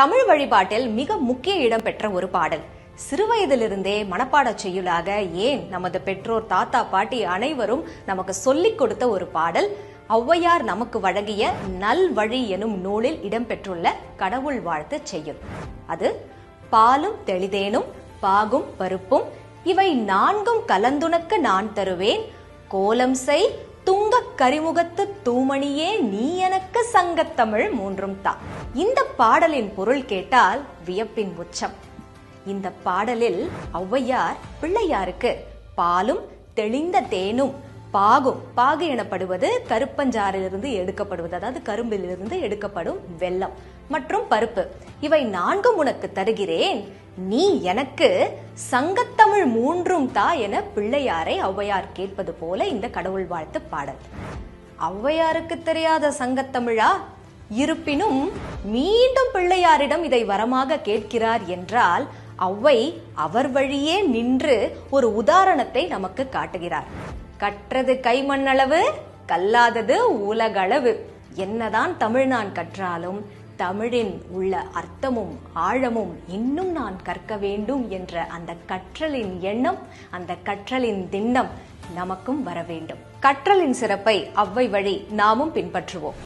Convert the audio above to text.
தமிழ் வழிபாட்டில் மிக முக்கிய இடம் பெற்ற ஒரு பாடல். சிறுவயதிலிருந்தே மனப்பாடச் செய்யுளாக ஏன் நமது பெற்றோர் தாத்தா பாட்டி அனைவரும் நமக்கு சொல்லிக் கொடுத்த ஒரு பாடல். ஔவையார் நமக்கு வழங்கிய நல் வழி எனும் நூலில் இடம்பெற்றுள்ள கடவுள் வாழ்த்து செய்யுள். அது பாலும் தெளிதேனும் பாகும் பருப்பும் இவை நான்கும் கலந்துனக்கு நான் தருவேன். கோலம் செய் துங்கக் கரிமுகத்து தூமணியே நீ எனக்கு சங்கத்தமிழ் மூன்றும் தா. இந்த பாடலின் பொருள் கேட்டால் வியப்பின் உச்சம். இந்த பாடலில் ஔவையார் பிள்ளையாருக்கு பாலும் தெளிந்த தேனும் பாகும் பாகு எனப்படுவது கருப்பஞ்சாறிலிருந்து எடுக்கப்படுவது அதாவது கரும்பிலிருந்து எடுக்கப்படும் வெல்லம் மற்றும் பருப்பு. இவை நான்கும் உனக்கு தருகிறேன். நீ எனக்கு சங்கத்தமிழ் மூன்றும் தா என பிள்ளையாரை ஔவையார் கேட்பது போல இந்த கடவுள் வாழ்த்து பாடல். ஔவையாருக்கு தெரியாத சங்கத்தமிழா? இருப்பினும் மீண்டும் பிள்ளையாரிடம் இதை வரமாக கேட்கிறார் என்றால் அவ்வை அவர் வழியே நின்று ஒரு உதாரணத்தை நமக்கு காட்டுகிறார். கற்றது கைமண்ணளவு கல்லாதது உலகளவு. என்னதான் தமிழ் நான் கற்றாலும் தமிழின் உள்ள அர்த்தமும் ஆழமும் இன்னும் நான் கற்க வேண்டும் என்ற அந்த கற்றலின் எண்ணம் அந்த கற்றலின் திண்ணம் நமக்கும் வர வேண்டும். கற்றலின் சிறப்பை அவ்வை வழி நாமும் பின்பற்றுவோம்.